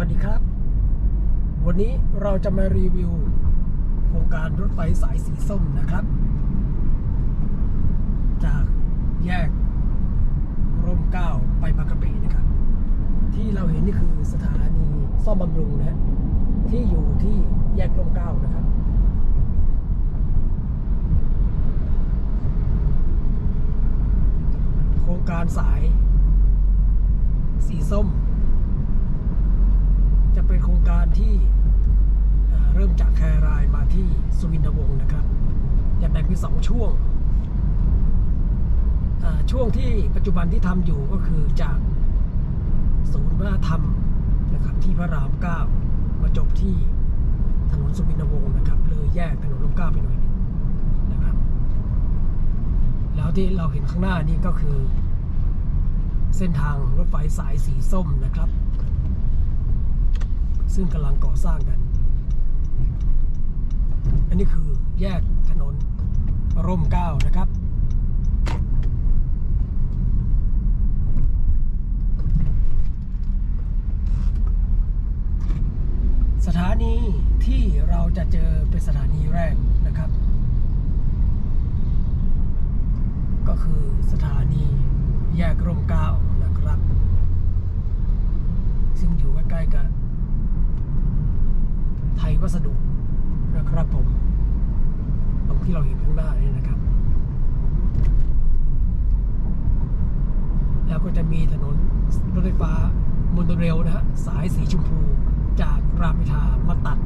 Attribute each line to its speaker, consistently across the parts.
Speaker 1: วัสดีครับ วันนี้เราจะมารีวิว โครงการรถไฟสายสีส้มนะครับ จากแยกร่มเก้าไปบางกะปินะครับ ที่เราเห็นนี่คือสถานีซ่อมบำรุงนะฮะที่อยู่ที่แยกร่มเก้านะครับโครงการสาย สีส้ม เป็นโครงการที่เริ่มจากแครายมาที่สุวินทวงศ์นะครับ จะแบ่งเป็นสองช่วง ช่วงที่ปัจจุบันที่ทำอยู่ก็คือจากศูนย์วัฒนธรรมนะครับที่พระรามเก้ามาจบที่ถนนสุวินทวงศ์นะครับเลยแยกถนนลมเก้าไปหน่อยนึงนะครับ แล้วที่เราเห็นข้างหน้านี่ก็คือ เส้นทางรถไฟสายสีส้มนะครับ ซึ่งกำลังก่อสร้างกัน อันนี้คือแยกถนนร่มเก้านะครับ สถานีที่เราจะเจอเป็นสถานีแรกนะครับ ก็คือสถานีแยกร่มเก้านะครับ ซึ่งอยู่ใกล้ๆกับ ไทยวัสดุนะครับผมตรงที่เราเห็นข้างหน้านี่นะครับ แล้วก็จะมีถนนรถไฟฟ้ามนโตเรลนะฮะสายสีชมพูจากรามอินทรามาตัด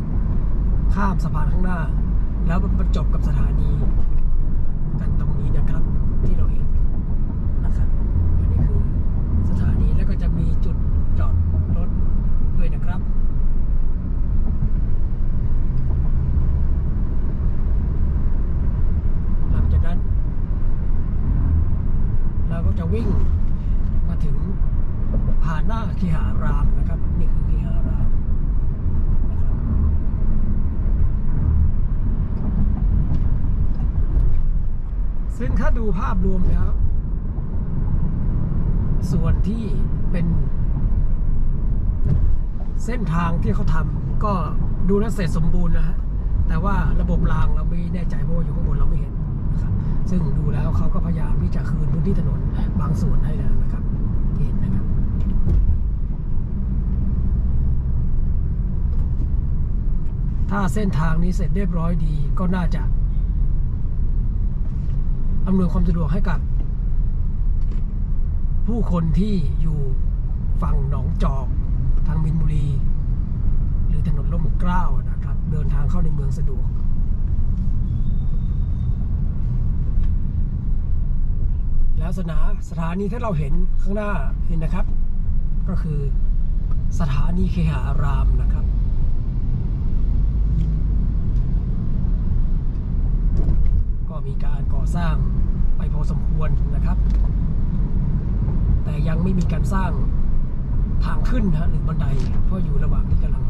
Speaker 1: ข้ามสะพานข้างหน้า แล้วมันจบกับสถานีตรงนี้นะครับที่เราเห็นนะครับอันนี้คือสถานีแล้วก็จะมีจุดจอดรถด้วยนะครับ หลังจากนั้น เราก็จะวิ่งมาถึงผ่านหน้าคีหารามนะครับ นี่คือคีหารามนะครับ ซึ่งถ้าดู ภาพรวมแล้ว ส่วนที่เป็น เส้นทางที่เขาทำก็ดูแลเสร็จสมบูรณ์นะฮะ แต่ว่าระบบรางเราไม่แน่ใจเพราะว่าอยู่ข้างบนเราไม่เห็นนะครับซึ่งดูแล้วเขาก็พยายามที่จะคืนพื้นที่ถนนบางส่วนให้แล้วนะครับที่เห็นนะครับถ้าเส้นทางนี้เสร็จเรียบร้อยดีก็น่าจะ อำนวยความสะดวกให้กับ ผู้คนที่อยู่ฝั่งหนองจอกทางมินบุรี หรือถนนล่มเกล้านะครับ เดินทางเข้าในเมืองสะดวก แล้วสนาสถานีที่เราเห็นข้างหน้าเห็นนะครับ ก็คือสถานีเคหารามนะครับ ก็มีการก่อสร้างไปพอสมควรนะครับ แต่ยังไม่มีการสร้างทางขึ้นนะฮะหรือบันไดเพราะอยู่ระหว่างที่กำลัง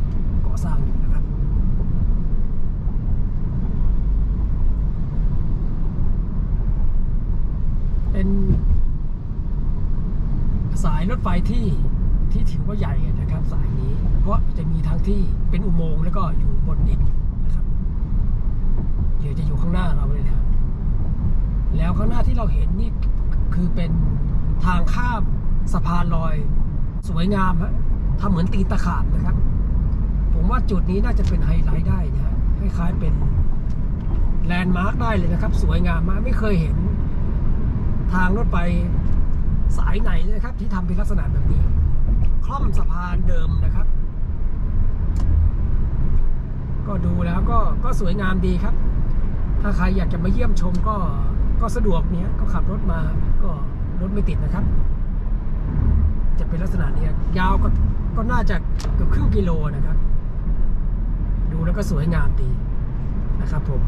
Speaker 1: ก่อสร้างอยู่นะครับเป็นสายรถไฟที่ที่ถือว่าใหญ่นะครับสายนี้ เพราะจะมีทั้งที่เป็นอุโมงค์แล้วก็อยู่บนดินนะครับ เดี๋ยวจะอยู่ข้างหน้าเราเลยนะครับ แล้วข้างหน้าที่เราเห็นนี่คือเป็นทางข้ามสะพานลอย สวยงามฮะทำเหมือนตีนตะขาบนะครับ ผมว่าจุดนี้น่าจะเป็นไฮไลท์ได้นะฮะคล้ายๆเป็นแลนด์มาร์คได้เลยนะครับ สวยงามมากไม่เคยเห็น ทางรถไฟสายไหนเลยนะครับ ที่ทำเป็นลักษณะแบบนี้ คล่อมสะพานเดิมนะครับ ก็ดูแล้วก็ก็สวยงามดีครับ ถ้าใครอยากจะมาเยี่ยมชมก็ ก็สะดวกเนี่ยก็ขับรถมาก็รถไม่ติดนะครับ จะเป็นลักษณะนี้ยาวก็ก็น่าจะเกือบครึ่งกิโลนะครับ ดูแล้วก็สวยงามดีนะครับผม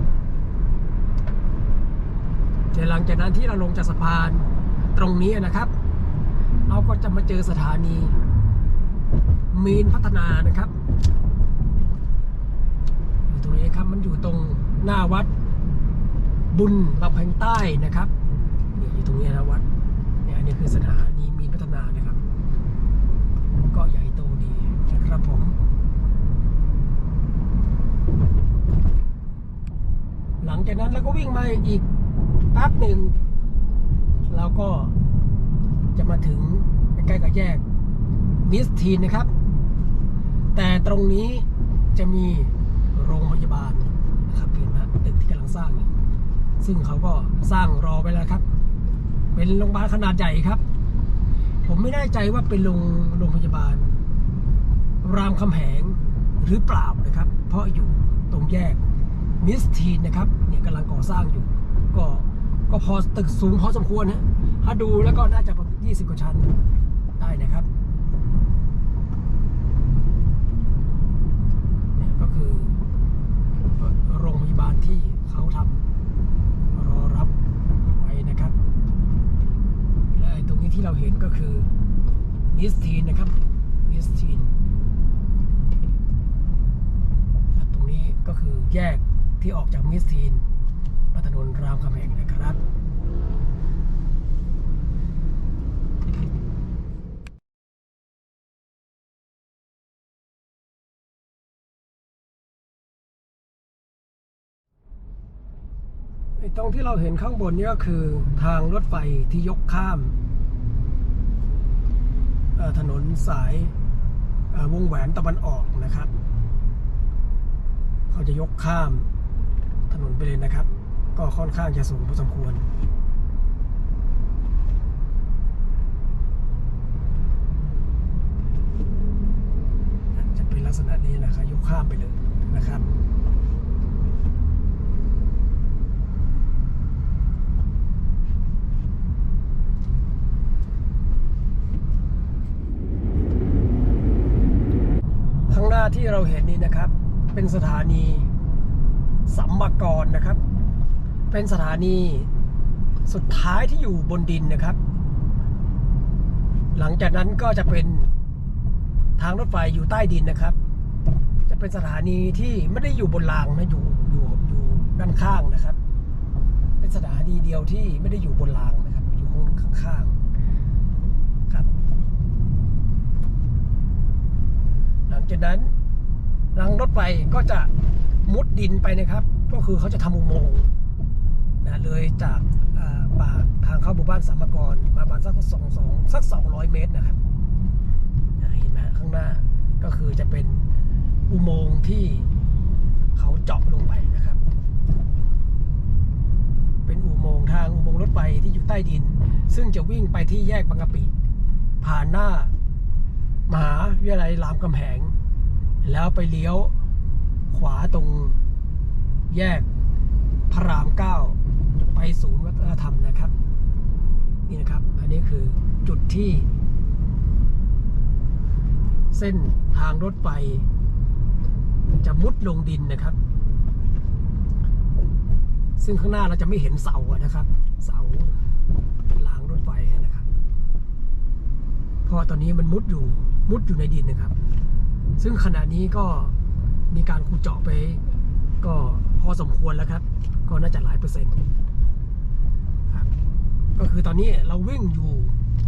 Speaker 1: เดี๋ยวหลังจากนั้นที่เราลงจากสะพานตรงนี้นะครับ เราก็จะมาเจอสถานี มีนพัฒนานะครับอยู่ตรงนี้ครับมันอยู่ตรงหน้าวัด บุญบำเพ็งใต้นะครับอยู่ตรงนี้นะวัดเนี่ยนี่คือสถานีมีพัฒนานะครับ ก็ใหญ่โตดีนะครับผม หลังจากนั้นเราก็วิ่งมาอีกแป๊บหนึ่งเราก็จะมาถึงใกล้กับแยกมิสทีนนะครับ แต่ตรงนี้จะมีโรงพยาบาลนะครับเห็นไหมตึกที่กำลังสร้างเนี่ย ซึ่งเขาก็สร้างรอไปแล้วครับ เป็นโรงพยาบาลขนาดใหญ่ครับ ผมไม่แน่ใจว่าเป็นโรงโรงพยาบาล รามคำแหงหรือเปล่านะครับ เพราะอยู่ตรงแยกมิสทีนนะครับเนี่ยกำลังก่อสร้างอยู่ ก็ก็พอตึกสูงพอสมควรนะถ้าดูแล้วก็น่าจะประมาณ20 กว่าชั้นได้นะครับเนี่ยก็คือโรงพยาบาลที่เขาทำรอรับไว้นะครับ และไอ้ตรงนี้ที่เราเห็นก็คือมิสทีนนะครับมิสทีน ครับตรงนี้ก็คือแยก มิสทีนมาถนนรามคำแหงนะครับตรงที่เราเห็นข้างบนนี่ก็คือทางรถไฟที่ยกข้ามถนนสายวงแหวนตะวันออกนะครับ เขาจะยกข้าม ถนนไปเลยนะครับ ก็ค่อนข้างจะสูงพอสมควรจะเป็นลักษณะนี้นะครับยกข้ามไปเลยนะครับข้างหน้าที่เราเห็นนี่นะครับ เป็นสถานี สัมมกรนะครับ เป็นสถานีสุดท้ายที่อยู่บนดินนะครับ หลังจากนั้นก็จะเป็นทางรถไฟอยู่ใต้ดินนะครับ จะเป็นสถานีที่ไม่ได้อยู่บนรางนะอยู่อยู่อยู่ด้านข้างนะครับ เป็นสถานีเดียวที่ไม่ได้อยู่บนรางนะครับ อยู่ข้างๆครับ หลังจากนั้นรางรถไฟก็จะ มุดดินไปนะครับ ก็คือเขาจะทำอุโมงค์นะเลยจากอ่าปากทางเข้าหมู่บ้านสามกรประมาณสักสองสองสักสองร้อยเมตรนะครับเห็นไหมข้างหน้าก็คือจะเป็นอุโมงค์ที่เขาเจาะลงไปนะครับ เป็นอุโมงค์ทางอุโมงค์รถไฟที่อยู่ใต้ดิน ซึ่งจะวิ่งไปที่แยกบางกะปิ ผ่านหน้า มหาวิทยาลัยรามคำแหง แล้วไปเลี้ยว วาตรงแยกพระรามเก้าไปศูนย์วัฒนธรรมนะครับ นี่นะครับ อันนี้คือจุดที่ เส้นทางรถไฟจะมุดลงดินนะครับ ซึ่งข้างหน้าเราจะไม่เห็นเสาอะนะครับ เสารางรถไฟนะครับ เพราะตอนนี้มันมุดอยู่มุดอยู่ในดินนะครับ ซึ่งขณะนี้ก็ มีการขุดเจาะไป ก็พอสมควรแล้วครับ ก็น่าจะหลายเปอร์เซ็นต์ครับก็คือตอนนี้เราวิ่งอยู่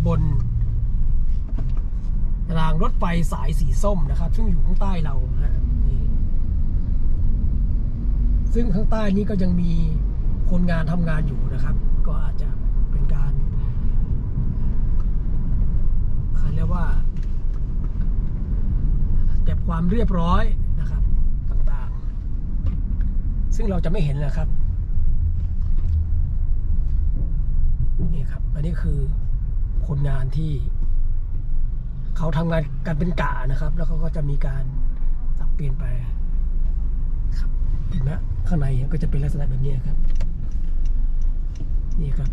Speaker 1: บนรางรถไฟสายสีส้มนะครับ ซึ่งอยู่ข้างใต้เราฮะซึ่งข้างใต้นี้ก็ยังมีคนงานทำงานอยู่นะครับ ก็อาจจะเป็นการเขาเรียกว่า เก็บความเรียบร้อยนะครับ ต่างๆ ซึ่งเราจะไม่เห็นนะครับ นี่ครับ อันนี้คือคนงานที่ เขาทำงานกันเป็นกะนะครับ แล้วเขาก็จะมีการสับเปลี่ยนไปครับเห็นไหมข้างในก็จะเป็นลักษณะแบบนี้ครับ นี่ครับ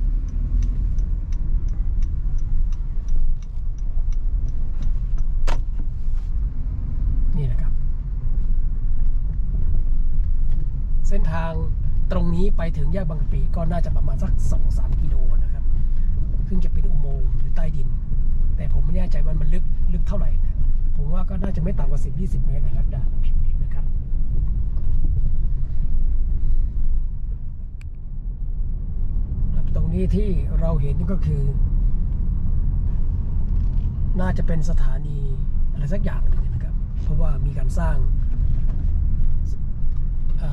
Speaker 1: นี่นะครับ เส้นทางตรงนี้ไปถึงแยกบางกะปิก็น่าจะประมาณสักสองสามกิโลนะครับซึ่งจะเป็นอุโมงค์อยู่ใต้ดิน แต่ผมไม่แน่ใจว่ามันลึกลึกเท่าไหร่นะผมว่าก็น่าจะไม่ต่ำกว่าสิบยี่สิบเมตรนะครับดานผิวดินนะครับตรงนี้ที่เราเห็นก็คือ น่าจะเป็นสถานีอะไรสักอย่างหนึงนะครับ เพราะว่ามีการสร้าง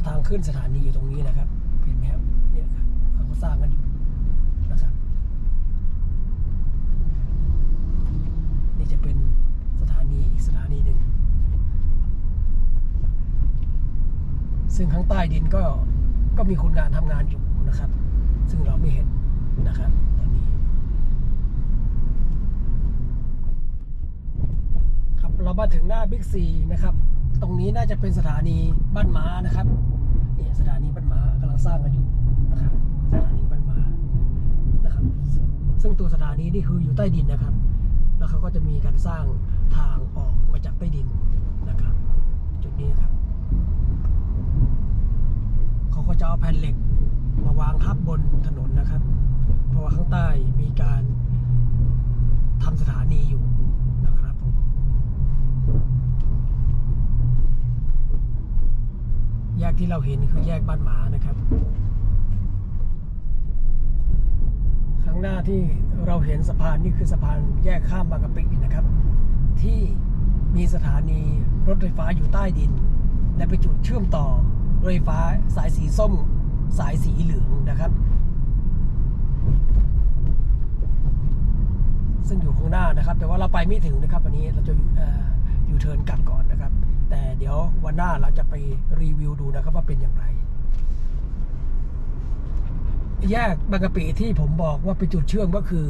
Speaker 1: ทางขึ้นสถานีอยู่ตรงนี้นะครับเห็นไหมครับเนี่ยครับเขาก็สร้างกันอยู่นะครับ นี่จะเป็นสถานีอีกสถานีหนึ่ง ซึ่งข้างใต้ดินก็ก็มีคนงานทำงานอยู่นะครับ ซึ่งเราไม่เห็นนะครับตอนนี้ครับเรามาถึงหน้าบิ๊กซีนะครับ ตรงนี้น่าจะเป็นสถานีบ้านม้านะครับเนี่ยสถานีบ้านม้ากำลังสร้างกันอยู่นะครับสถานีบ้านม้านะครับ ซึ่งตัวสถานีนี่คืออยู่ใต้ดินนะครับ แล้วเขาก็จะมีการสร้างทางออกมาจากใต้ดินนะครับ จุดนี้นครับเขาก็จะเอาแผ่นเหล็กมาวางทับบนถนนนะครับ เพราะว่าข้างใต้มีการทำสถานีอยู่นะครับผม แยกที่เราเห็นคือแยกบ้านหมานะครับ ข้างหน้าที่เราเห็นสะพานนี่คือสะพานแยกข้ามบางกะปินะครับ ที่มีสถานีรถไฟฟ้าอยู่ใต้ดิน และไปนจุดเชื่อมต่อรถไฟฟ้าสายสีส้มสายสีเหลืองนะครับ ซึ่งอยู่ข้างหน้านะครับ แต่ว่าเราไปไม่ถึงนะครับวันนี้เราจะอยู่เทิร์นกลับก่อนนะครับ แต่เดี๋ยววันหน้าเราจะไปรีวิวดูนะครับว่าเป็นอย่างไร แยกบางกะปิที่ผมบอกว่าเป็นจุดเชื่อมก็คือ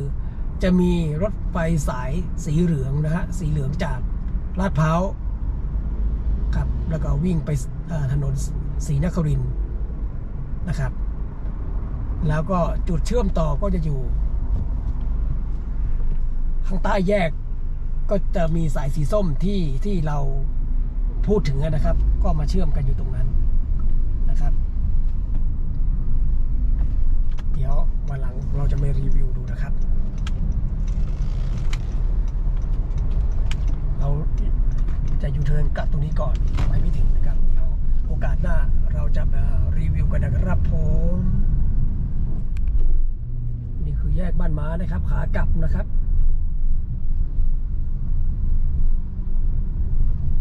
Speaker 1: จะมีรถไฟสายสีเหลืองนะฮะสีเหลืองจากลาดพร้าวครับแล้วก็วิ่งไปถนนศรีนครินนะครับ แล้วก็จุดเชื่อมต่อก็จะอยู่ข้างใต้แยกก็จะมีสายสีส้มที่ที่เรา พูดถึงนะครับ ก็มาเชื่อมกันอยู่ตรงนั้นนะครับ เดี๋ยววันหลังเราจะมารีวิวดูนะครับ เราจะยูเทิร์นกลับตรงนี้ก่อนไปไม่ถึงนะครับเดี๋ยวโอกาสหน้าเราจะมารีวิวกันนะครับผมนี่คือแยกบ้านม้านะครับ ขากลับนะครับ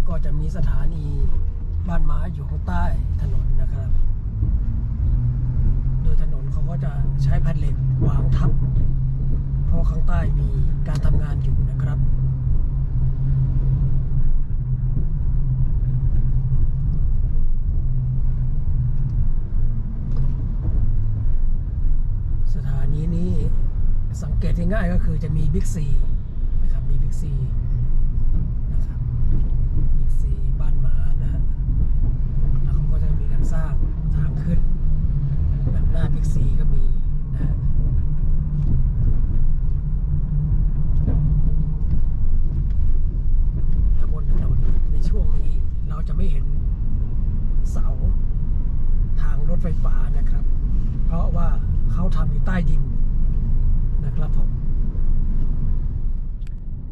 Speaker 1: ก็จะมีสถานีบ้านม้าอยู่ข้างใต้ถนนนะครับ โดยถนนเขาก็จะใช้แผ่นเหล็กวางทับ เพราะข้างใต้มีการทำงานอยู่นะครับสถานีนี้สังเกตง่ายก็คือจะมีบิ๊กซีนะครับ มีบิ๊กซีนะครับบิ๊กซีบ้านม้านะฮะแล้วเขาก็จะมีการสร้างทางขึ้น แบบหน้าบิ๊กซีก็มีนะฮะและบนถนนในช่วงนี้เราจะไม่เห็นเสาทางรถไฟฟ้านะครับ เพราะว่า เขาทำอยู่ใต้ดินนะครับผม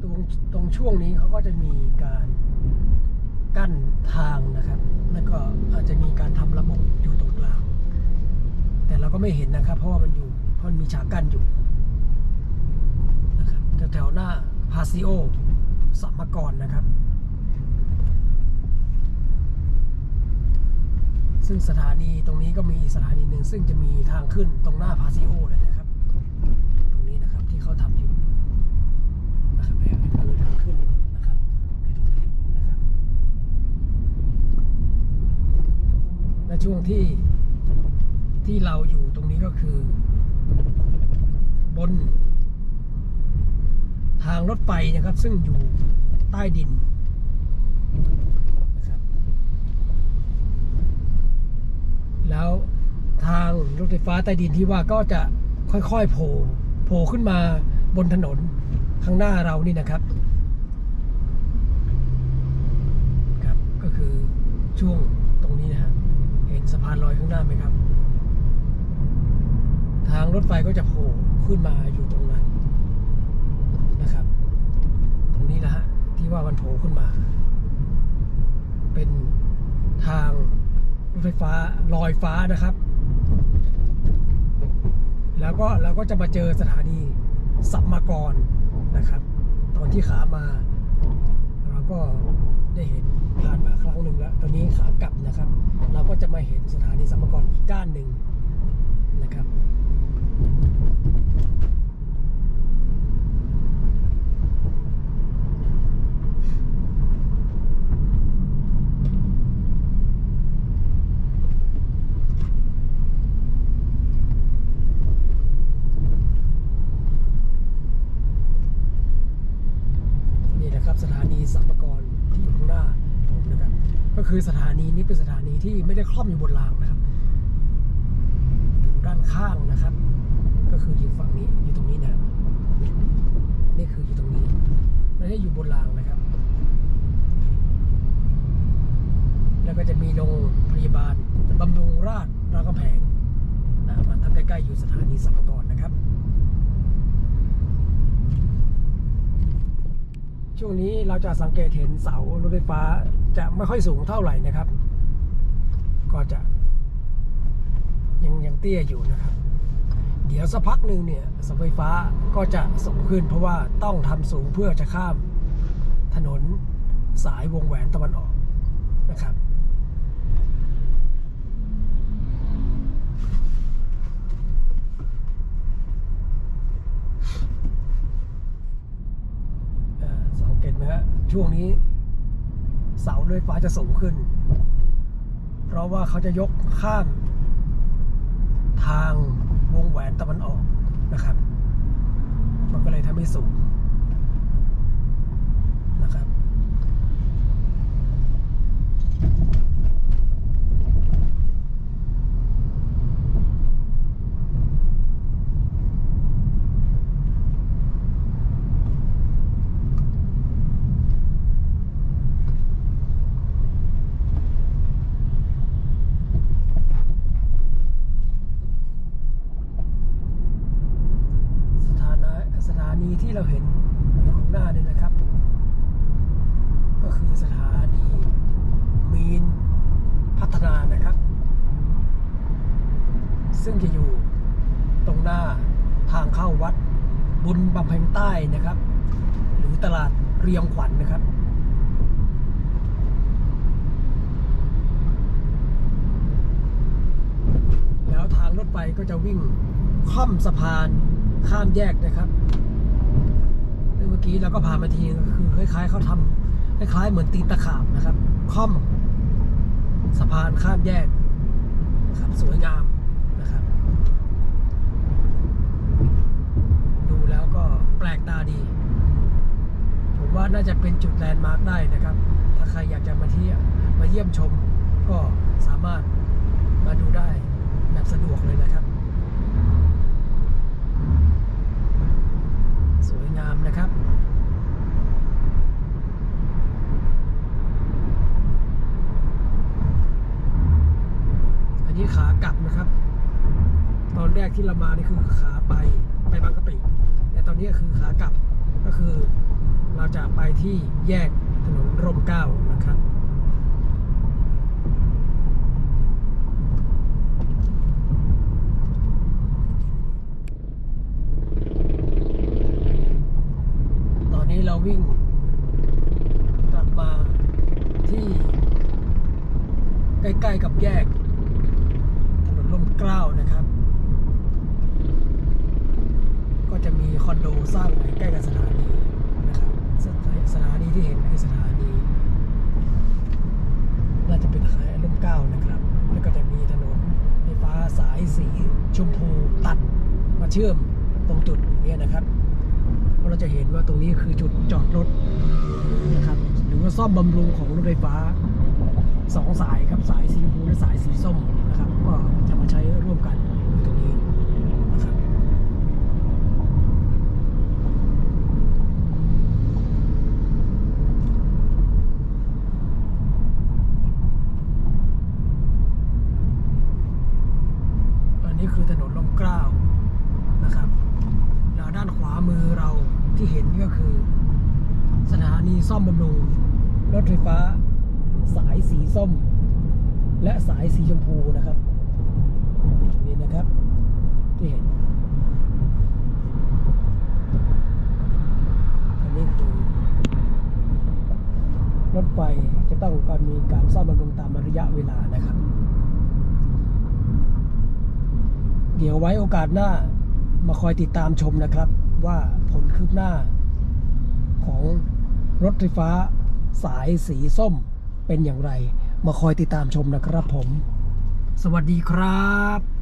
Speaker 1: ตรงตรงช่วงนี้เขาก็จะมีการกั้นทางนะครับ แล้วก็อาจจะมีการทำระบบอยู่ตรงกลาง แต่เราก็ไม่เห็นนะครับ เพราะว่ามันอยู่เพราะมันมีฉากกั้นอยู่นะครับแถวหน้าพาซิโอสัมมกรนะครับ ซึ่งสถานีตรงนี้ก็มีสถานีหนึ่งซึ่งจะมีทางขึ้นตรงหน้าพาซิโอเลยนะครับ ตรงนี้นะครับที่เขาทำอยู่นะครับเนี่ยคือทางขึ้นนะครับในตรงนี้นะครับและช่วงที่ที่เราอยู่ตรงนี้ก็คือ บน ทางรถไฟนะครับซึ่งอยู่ใต้ดินนะครับ แล้วทางรถไฟฟ้าใต้ดินที่ว่าก็จะค่อยๆโผล่โผล่ขึ้นมาบนถนนข้างหน้าเรานี่นะครับครับก็คือช่วงตรงนี้นะฮะเห็นสะพานลอยข้างหน้าไหมครับ ทางรถไฟก็จะโผล่ขึ้นมาอยู่ตรงนั้นนะครับ ตรงนี้นะฮะที่ว่ามันโผล่ขึ้นมา เป็นทาง ถไฟฟ้าลอยฟ้านะครับ แล้วก็เราก็จะมาเจอสถานีสัมมากรนะครับ ตอนที่ขามา เราก็ได้เห็นผ่านมาครั้งหนึ่งแล้ว ตอนนี้ขากลับนะครับ เราก็จะมาเห็นสถานีสัมมากรอีกด้านหนึ่งนะครับ นี่นะครับสถานีสัมปกรที่อยู่ข้างหน้าผมนะครับ ก็คือสถานีนี้เป็นสถานี ที่ไม่ได้คล่อมอยู่บนรางนะครับอยู่ด้านข้างนะครับ ก็คืออยู่ฝั่งนี้อยู่ตรงนี้นะนี่นี่คืออยู่ตรงนี้ไม่ได้อยู่บนรางนะครับ แล้วก็จะมีโรงพยาบาลบำรุงราษฎร์รามคำแหงนะมันตั้งใกล้ๆอยู่สถานีสัมปกรนะครับ ช่วงนี้เราจะสังเกตเห็นเสารถไฟฟ้าจะไม่ค่อยสูงเท่าไหร่นะครับ ก็จะ ยังยังเตี้ยอยู่นะครับ เดี๋ยวสักพักหนึ่งเนี่ยเสาไฟฟ้าก็จะสูงขึ้น เพราะว่าต้องทำสูงเพื่อจะข้ามถนนสายวงแหวนตะวันออกนะครับเสังเกตไหมฮะช่วงนี้ เสารถไฟฟ้าจะสูงขึ้น เพราะว่าเขาจะยกข้ามทางวงแหวนตะวันออกนะครับ มันก็เลยทำให้สูงนะครับ สถานะสถานีที่เราเห็น อยู่ข้างหน้าเนี่ยนะครับ ก็คือสถานีมีนพัฒนานะครับ ซึ่งจะอยู่ตรงหน้าทางเข้าวัดบุญบำเพ็ญใต้นะครับ หรือตลาดเรียงขวัญนะครับแล้วทางรถไฟก็จะวิ่งค่อมสะพานข้ามแยกนะครับ เมื่อกี้เราก็ผ่านมาทีก็คือคล้ายๆเขาทำคล้ายๆเหมือนตีนตะขาบนะครับค่อมสะพานข้ามแยกนะครับสวยงามนะครับ ดูแล้วก็แปลกตาดี ผมว่าน่าจะเป็นจุดแลนด์มาร์คได้นะครับ ถ้าใครอยากจะมาเที่ยวมาเยี่ยมชม ก็สามารถมาดูได้แบบสะดวกเลยนะครับ สวยงามนะครับ อันนี้ขากลับนะครับ ตอนแรก ที่เรามานี่คือขาไปไปบางกะปิแต่ตอนนี้คือขากลับก็คือเราจะไปที่แยกถนนร่มเก้านะครับ ตอนนี้เราวิ่งกลับมาที่ ใกล้ๆกับแยก ถนนร่มเกล้านะครับ ก็จะมีคอนโดสร้างไว้ใกล้กับสถานีนะครับสถาสถานีที่เห็นคือสถานี น่าจะเป็นสายร่มเกล้านะครับ แล้วก็จะมีถนนไฟฟ้า สีชมพูตัดมาเชื่อมตรงจุดนี้นะครับ เราจะเห็นว่าตรงนี้คือจุดจอดรถนะครับ หรือว่าซ่อมบำรุงของรถไฟฟ้าสองสายครับสายสีชมพูและสายสีส้มนะครับ ก็จะมาใช้ร่วมกันนะครับ อันนี้คือถนนลมเกล้านะครับ แล้วด้านขวามือเราที่เห็นก็คือ สถานีซ่อมบำรุง รถไฟฟ้า สายสีส้ม และสายสีชมพูนะครับตรงนี้นะครับที่เห็นอันนี้คือรถไฟจะต้องการมีการซ่อมบำรุงตามระยะเวลานะครับ เดี๋ยวไว้โอกาสหน้ามาคอยติดตามชมนะครับว่าผลคืบหน้าของรถไฟฟ้า สายสีส้มเป็นอย่างไร มาคอยติดตามชมนะครับผม สวัสดีครับ